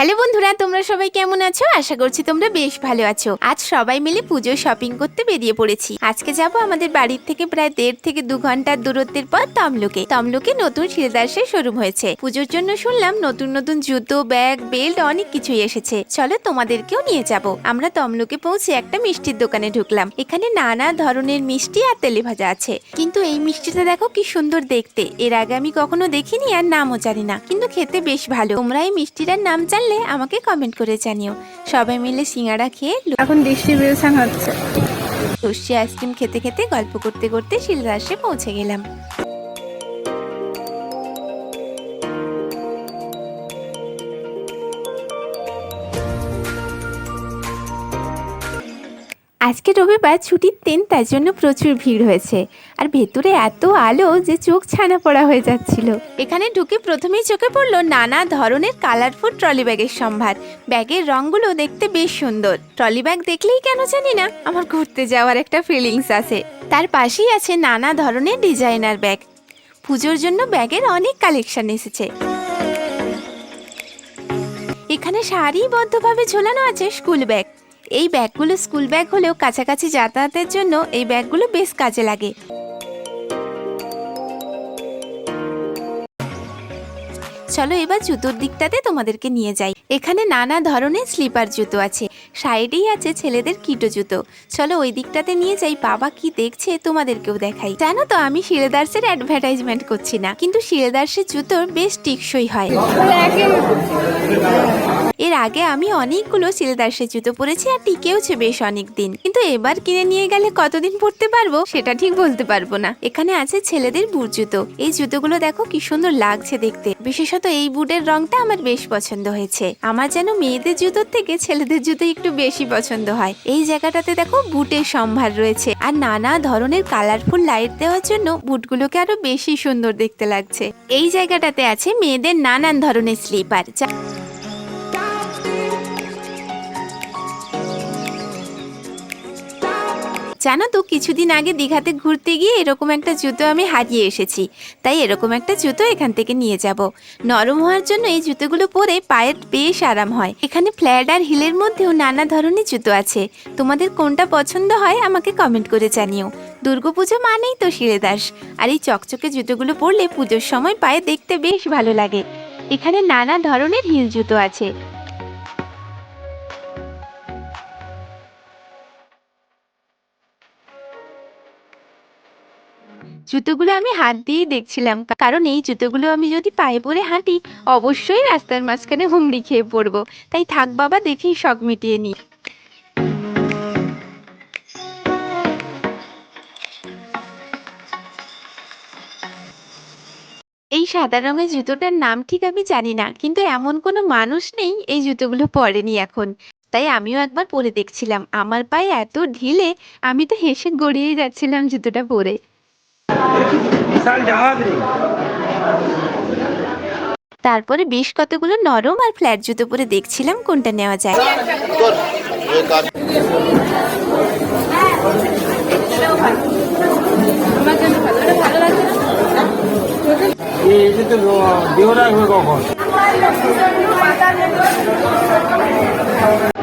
Hello বন্ধুরা, তোমরা সবাই কেমন আছো? আশা করছি তোমরা বেশ ভালো আছো। আজ সবাই মিলে পুজো শপিং করতে বেরিয়ে পড়েছি। আজকে যাব আমাদের বাড়ির থেকে প্রায় দেড় থেকে দু ঘণ্টার দূরত্বের পর তমলুকে। তমলুকে নতুন শিলদাসের শোরুম হয়েছে। পুজোর জন্য শুনলাম নতুন নতুন জুতো ব্যাগ বেল্ট অনেক কিছুই এসেছে। চলো তোমাদেরকেও নিয়ে যাব। আমরা তমলুকে পৌঁছে একটা মিষ্টির দোকানে ঢুকলাম। এখানে নানা ধরনের মিষ্টি আর তেলে ভাজা আছে। কিন্তু এই মিষ্টিটা দেখো কি সুন্দর দেখতে। এর আগে আমি কখনো দেখিনি আর নামও জানি না। কিন্তু খেতে বেশ ভালো। তোমরা এই মিষ্টিটার নাম জানলে আমাকে কমেন্ট করে জানিও। সবাই মিলে সিঙ্গারা খেয়ে এখন ডিস্ট্রিবিউশন হচ্ছে। লস্যি আইসক্রিম খেতে খেতে গল্প করতে করতে শিলদাসে পৌঁছে গেলাম। আজকে রবিবার ছুটির দিন তার জন্য প্রচুর ভিড় হয়েছে। আর ভেতরে এত আলো যে চোখ ছানা পড়া হয়ে যাচ্ছিল। এখানে ঢুকে প্রথমেই চোখে পড়ল নানা ধরনের কালারফুল ট্রলি ব্যাগের সম্ভার। ব্যাগের রঙগুলো দেখতে বেশ সুন্দর। ট্রলি ব্যাগ দেখলেই কেন জানি না, আমার ঘুরতে যাওয়ার একটা ফিলিংস আছে। তার পাশেই আছে নানা ধরনের ডিজাইনার ব্যাগ পুজোর জন্য ব্যাগের অনেক কালেকশন এসেছে। এখানে সারিবদ্ধভাবে ঝোলানো আছে স্কুল ব্যাগ এই ব্যাগগুলো স্কুল ব্যাগ হলেও কাছাকাছি যাতায়াতের জন্য এই ব্যাগগুলো বেশ কাজে লাগে। চলো এবার জুতোর দিকটাতে তোমাদেরকে নিয়ে যাই। এখানে নানা ধরনের স্লিপার জুতো আছে, সাইডেই আছে ছেলেদের কিটো জুতো। চলো ওই দিকটাতে নিয়ে যাই, বাবা কি দেখছে তোমাদেরকেও দেখাই। জানো তো, আমি শিলেদার্সের অ্যাডভার্টাইজমেন্ট করছি না, কিন্তু শিলেদার্সের জুতোর বেশ টিকসই হয়। এর আগে আমি অনেকগুলো সিলদাসের জুতো পরেছি আর টিকেওছে বেশ অনেক দিন কিন্তু এবার কিনে নিয়ে গেলে কতদিন পরতে পারব সেটা ঠিক বলতে পারব না। এখানে আছে ছেলেদের বুট জুতো। এই জুতোগুলো দেখো কি সুন্দর লাগছে দেখতে। বিশেষত এই বুটের রংটা আমার বেশ পছন্দ হয়েছে। আমার যেন মেয়েদের জুতোর থেকে ছেলেদের জুতো একটু বেশি পছন্দ হয়। এই জায়গাটাতে দেখো বুটের সম্ভার রয়েছে। আর নানা ধরনের কালারফুল লাইট দেওয়ার জন্য বুটগুলোকে আরও বেশি সুন্দর দেখতে লাগছে। এই জায়গাটাতে আছে মেয়েদের নানান ধরনের স্লিপার। যা জানো তো, কিছুদিন আগে দীঘাতে ঘুরতে গিয়ে এরকম একটা জুতো আমি হারিয়ে এসেছি। তাই এরকম একটা জুতো এখান থেকে নিয়ে যাব। নরম হওয়ার জন্য এই জুতোগুলো পরে পায়ের বেশ আরাম হয়। এখানে ফ্ল্যাট আর হিলের মধ্যেও নানা ধরনের জুতো আছে। তোমাদের কোনটা পছন্দ হয় আমাকে কমেন্ট করে জানিও। দুর্গাপুজো মানেই তো শিলেদাস আর এই চকচকে জুতোগুলো পরলে পুজোর সময় পায়ে দেখতে বেশ ভালো লাগে। এখানে নানা ধরনের হিল জুতো আছে। জুতোগুলো আমি হাত দিয়েই দেখছিলাম, কারণ এই জুতোগুলো আমি যদি পায়ে পরে হাঁটি, অবশ্যই রাস্তার মাঝখানে হুমড়ি খেয়ে পড়ব। তাই থাক বাবা দেখেই শখ মিটিয়ে নিই এই সাদা রঙের জুতোটার নাম ঠিক আমি জানি না, কিন্তু এমন কোনো মানুষ নেই এই জুতোগুলো পরেনি এখন। তাই আমিও একবার পরে দেখছিলাম। আমার পায়ে এত ঢিলে, আমি তো হেসে গড়িয়ে যাচ্ছিলাম জুতোটা পরে। তারপরে বেশ কতগুলো নরম আর ফ্ল্যাট জুতো পরে দেখছিলাম কোনটা নেওয়া যায়। আমার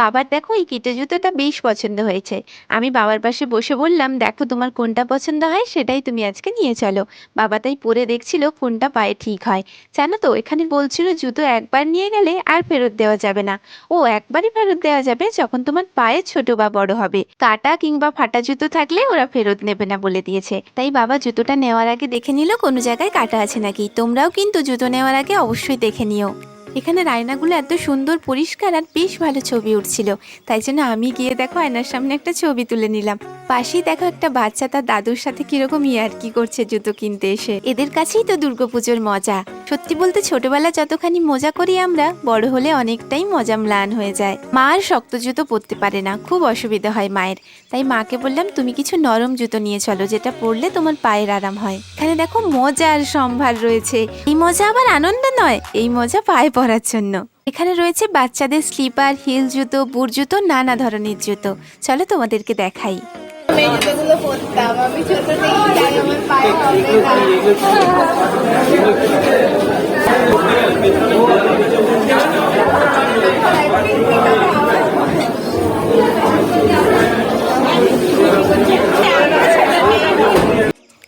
বাবার দেখো এই কিটো জুতোটা বেশ পছন্দ হয়েছে। আমি বাবার পাশে বসে বললাম, দেখো তোমার কোনটা পছন্দ হয় সেটাই তুমি আজকে নিয়ে চলো। বাবা তাই পরে দেখছিল কোনটা পায়ে ঠিক হয়। জানো তো, এখানে বলছিল জুতো একবার নিয়ে গেলে আর ফেরত দেওয়া যাবে না। ও একবারই ফেরত দেওয়া যাবে যখন তোমার পায়ে ছোট বা বড় হবে। কাটা কিংবা ফাটা জুতো থাকলে ওরা ফেরত নেবে না বলে দিয়েছে। তাই বাবা জুতোটা নেওয়ার আগে দেখে নিল, কোনো জায়গায় কাটা আছে নাকি? তোমরাও কিন্তু জুতো নেওয়ার আগে অবশ্যই দেখে নিও। এখানে আয়নাগুলো এত সুন্দর, পরিষ্কার আর বেশ ভালো ছবি উঠছিল। তাই জন্য আমি গিয়ে দেখো আয়নার সামনে একটা ছবি তুলে নিলাম। পাশেই দেখো একটা বাচ্চা তার দাদুর সাথে কীরকম ইয়ার্কি করছে জুতো কিনতে এসে। এদের কাছেই তো দুর্গাপুজোর মজা। সত্যি বলতে ছোটবেলা যতখানি মজা করি আমরা, বড় হলে অনেকটাই মজা ম্লান হয়ে যায়। মা আর শক্ত জুতো পরতে পারে না, খুব অসুবিধা হয় মায়ের। তাই মাকে বললাম, তুমি কিছু নরম জুতো নিয়ে চলো, যেটা পরলে তোমার পায়ের আরাম হয়। এখানে দেখো মজা আর সম্ভার রয়েছে। এই মজা আবার আনন্দ নয়, এই মজা পায়ে পরার জন্য। এখানে রয়েছে বাচ্চাদের স্লিপার, হিল জুতো, বুট জুতো, নানা ধরনের জুতো। চলো তোমাদেরকে দেখাই।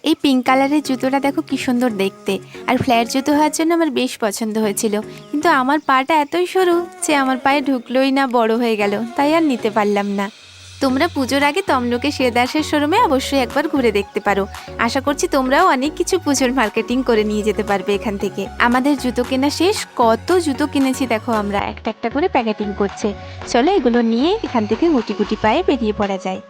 এই পিঙ্ক কালারের জুতোটা দেখো কি সুন্দর দেখতে। আর ফ্ল্যাট জুতো হওয়ার জন্য আমার বেশ পছন্দ হয়েছিল। কিন্তু আমার পাটা এতই সরু যে আমার পায়ে ঢুকলোই না, বড় হয়ে গেল। তাই আর নিতে পারলাম না। তোমরা পুজোর আগে তমলোকে শ্রেদাসের শোরুমে অবশ্যই একবার ঘুরে দেখতে পারো। আশা করছি তোমরাও অনেক কিছু পুজোর মার্কেটিং করে নিয়ে যেতে পারবে এখান থেকে। আমাদের জুতো কেনা শেষ, কত জুতো কিনেছি দেখো আমরা, একটা একটা করে প্যাকেটিং করছে। চলো এগুলো নিয়ে এখান থেকে গুটি গুটি পায়ে বেরিয়ে পড়া যায়।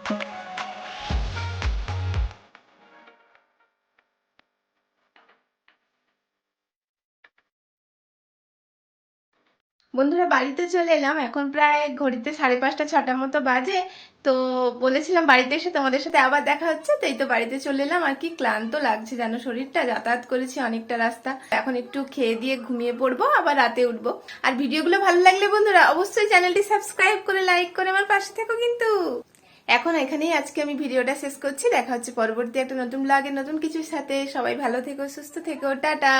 বন্ধুরা বাড়িতে চলে এলাম। এখন প্রায় ঘড়িতে সাড়ে পাঁচটা ছটার মতো বাজে। তো বলেছিলাম বাড়িতে এসে তোমাদের সাথে আবার দেখা হচ্ছে তো এই তো বাড়িতে চলে এলাম। আর কি ক্লান্ত লাগছে যেন শরীরটা, যাতায়াত করেছি অনেকটা রাস্তা। এখন একটু খেয়ে দিয়ে ঘুমিয়ে পড়ব, আবার রাতে উঠবো। আর ভিডিওগুলো ভালো লাগলে বন্ধুরা অবশ্যই চ্যানেলটি সাবস্ক্রাইব করে, লাইক করে আমার পাশে থেকো কিন্তু। এখন এখানেই আজকে আমি ভিডিওটা শেষ করছি। দেখা হচ্ছে পরবর্তী একটা নতুন ব্লগে নতুন কিছুর সাথে। সবাই ভালো থেকো, সুস্থ থেকো, টাটা।